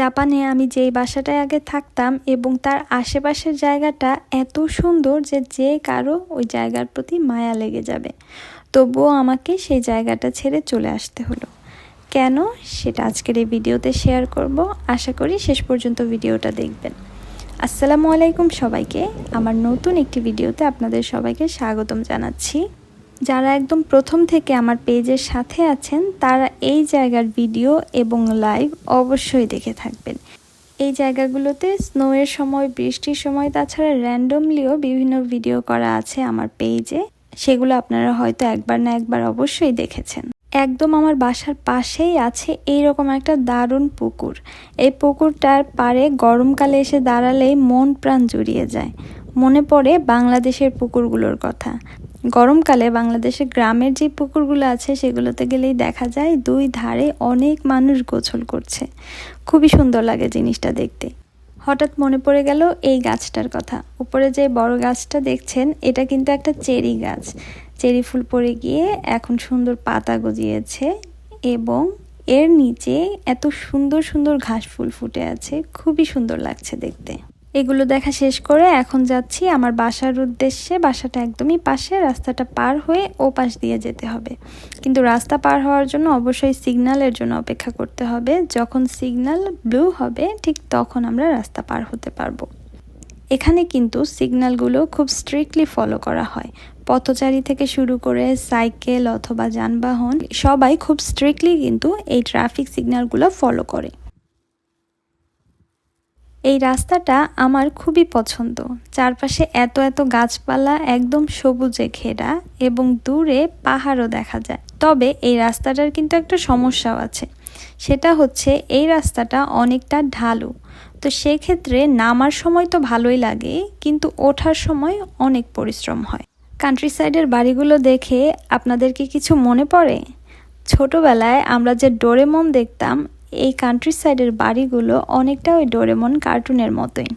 জাপানে আমি যেই বাসাটায় আগে থাকতাম এবং তার আশেপাশের জায়গাটা এত সুন্দর যে যে কারও ওই জায়গার প্রতি মায়া লেগে যাবে। তবুও আমাকে সেই জায়গাটা ছেড়ে চলে আসতে হলো। কেন? সেটা আজকের এই ভিডিওতে শেয়ার করব। আশা করি শেষ পর্যন্ত ভিডিওটা দেখবেন। আসসালামু আলাইকুম সবাইকে। আমার নতুন একটি ভিডিওতে আপনাদের সবাইকে স্বাগতম জানাচ্ছি। যারা একদম প্রথম থেকে আমার পেজের সাথে আছেন, তারা এই জায়গার ভিডিও এবং লাইভ অবশ্যই দেখে থাকবেন। এই জায়গাগুলোতে স্নোয়ের সময়, বৃষ্টির সময়, তাছাড়া র্যান্ডমলিও বিভিন্ন ভিডিও করা আছে আমার পেজে। সেগুলো আপনারা হয়তো একবার না একবার অবশ্যই দেখেছেন। একদম আমার বাসার পাশেই আছে এইরকম একটা দারুণ পুকুর। এই পুকুরটার পারে গরমকালে এসে দাঁড়ালেই মন প্রাণ জুড়িয়ে যায়। মনে পড়ে বাংলাদেশের পুকুরগুলোর কথা। গরমকালে বাংলাদেশের গ্রামের যে পুকুরগুলো আছে সেগুলোতে গেলেই দেখা যায় দুই ধারে অনেক মানুষ গোছল করছে। খুবই সুন্দর লাগে জিনিসটা দেখতে। হঠাৎ মনে পড়ে গেল এই গাছটার কথা। উপরে যে বড় গাছটা দেখছেন, এটা কিন্তু একটা চেরি গাছ। চেরি ফুল পড়ে গিয়ে এখন সুন্দর পাতা গজিয়েছে এবং এর নিচে এত সুন্দর সুন্দর ঘাস ফুল ফুটে আছে। খুবই সুন্দর লাগছে দেখতে। এগুলো দেখা শেষ করে এখন যাচ্ছি আমার বাসার উদ্দেশ্যে। বাসাটা একদমই পাশে, রাস্তাটা পার হয়ে ও পাশ দিয়ে যেতে হবে। কিন্তু রাস্তা পার হওয়ার জন্য অবশ্যই সিগনালের জন্য অপেক্ষা করতে হবে। যখন সিগনাল ব্লু হবে, ঠিক তখন আমরা রাস্তা পার হতে পারব। এখানে কিন্তু সিগন্যালগুলো খুব স্ট্রিক্টলি ফলো করা হয়। পথচারী থেকে শুরু করে সাইকেল অথবা যানবাহন, সবাই খুব স্ট্রিক্টলি কিন্তু এই ট্রাফিক সিগন্যালগুলো ফলো করে। এই রাস্তাটা আমার খুবই পছন্দ। চারপাশে এত এত গাছপালা, একদম সবুজে ঘেরা এবং দূরে পাহাড়ও দেখা যায়। তবে এই রাস্তাটার কিন্তু একটা সমস্যাও আছে। সেটা হচ্ছে এই রাস্তাটা অনেকটা ঢালু। তো সেক্ষেত্রে নামার সময় তো ভালোই লাগে, কিন্তু ওঠার সময় অনেক পরিশ্রম হয়। কান্ট্রি সাইডের বাড়িগুলো দেখে আপনাদের কি কিছু মনে পড়ে? ছোটবেলায় আমরা যে ডোরেমন দেখতাম এই কান্ট্রি সাইডের বাড়িগুলো অনেকটা ওই ডোরেমন কার্টুনের মতোই।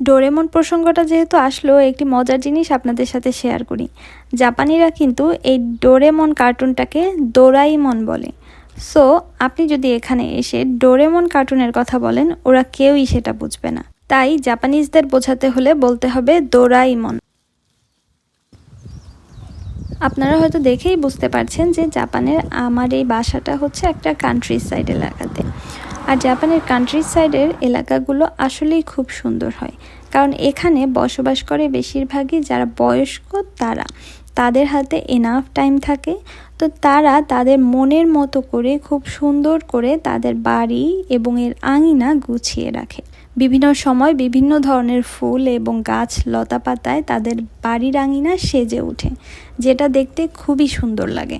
ডোরেমন প্রসঙ্গটা যেহেতু আসলো, একটি মজার জিনিস আপনাদের সাথে শেয়ার করি। জাপানিরা কিন্তু এই ডোরেমন কার্টুনটাকে ডোরাইমন বলে। সো আপনি যদি এখানে এসে ডোরেমন কার্টুনের কথা বলেন, ওরা কেউই সেটা বুঝবে না। তাই জাপানিজদের বোঝাতে হলে বলতে হবে ডোরাইমন আপনারা হয়তো দেখেই বুঝতে পারছেন যে জাপানের আমার এই বাসাটা হচ্ছে একটা কান্ট্রি সাইড এলাকাতে। আর জাপানের কান্ট্রি সাইডের এলাকাগুলো আসলেই খুব সুন্দর হয়। কারণ এখানে বসবাস করে বেশিরভাগই যারা বয়স্ক, তারা। তাদের হাতে এনাফ টাইম থাকে। তো তারা তাদের মনের মতো করে, খুব সুন্দর করে তাদের বাড়ি এবং এর আঙিনা গুছিয়ে রাখে। বিভিন্ন সময় বিভিন্ন ধরনের ফুল এবং গাছ লতা পাতায় তাদের বাড়ির আঙিনা সেজে ওঠে, যেটা দেখতে খুবই সুন্দর লাগে।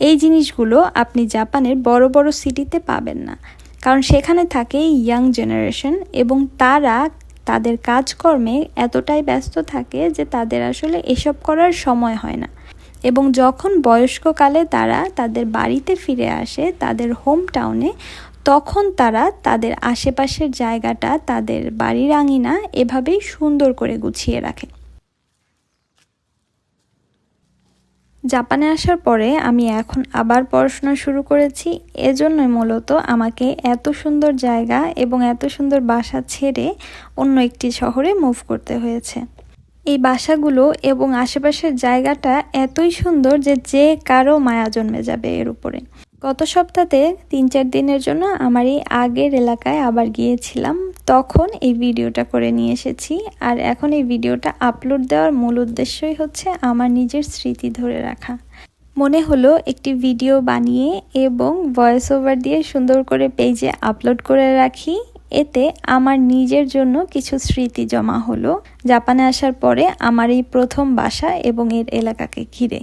এই জিনিসগুলো আপনি জাপানের বড় বড় সিটিতে পাবেন না। কারণ সেখানে থাকে ইয়াং জেনারেশন এবং তারা তাদের কাজকর্মে এতটাই ব্যস্ত থাকে যে তাদের আসলে এসব করার সময় হয় না। এবং যখন বয়স্ককালে তারা তাদের বাড়িতে ফিরে আসে, তাদের হোম টাউনে তখন তারা তাদের আশেপাশের জায়গাটা, তাদের বাড়ির আঙিনা এভাবেই সুন্দর করে গুছিয়ে রাখে। জাপানে আসার পরে আমি এখন আবার পড়াশোনা শুরু করেছি। এজন্যই মূলত আমাকে এত সুন্দর জায়গা এবং এত সুন্দর বাসা ছেড়ে অন্য একটি শহরে মুভ করতে হয়েছে। এই বাসাগুলো এবং আশেপাশের জায়গাটা এতই সুন্দর যে যে কারও মায়া জন্মে যাবে এর উপরে। গত সপ্তাহে তিন চার দিনের জন্য আমার এই আগের এলাকায় আবার গিয়েছিলাম। তখন এই ভিডিওটা করে নিয়ে এসেছি। আর এখন এই ভিডিওটা আপলোড দেওয়ার মূল উদ্দেশ্যই হচ্ছে আমার নিজের স্মৃতি ধরে রাখা। মনে হলো একটি ভিডিও বানিয়ে এবং ভয়েস ওভার দিয়ে সুন্দর করে পেজে আপলোড করে রাখি। এতে আমার নিজের জন্য কিছু স্মৃতি জমা হলো। জাপানে আসার পরে আমার এই প্রথম বাসা এবং এর এলাকাকে ঘিরে।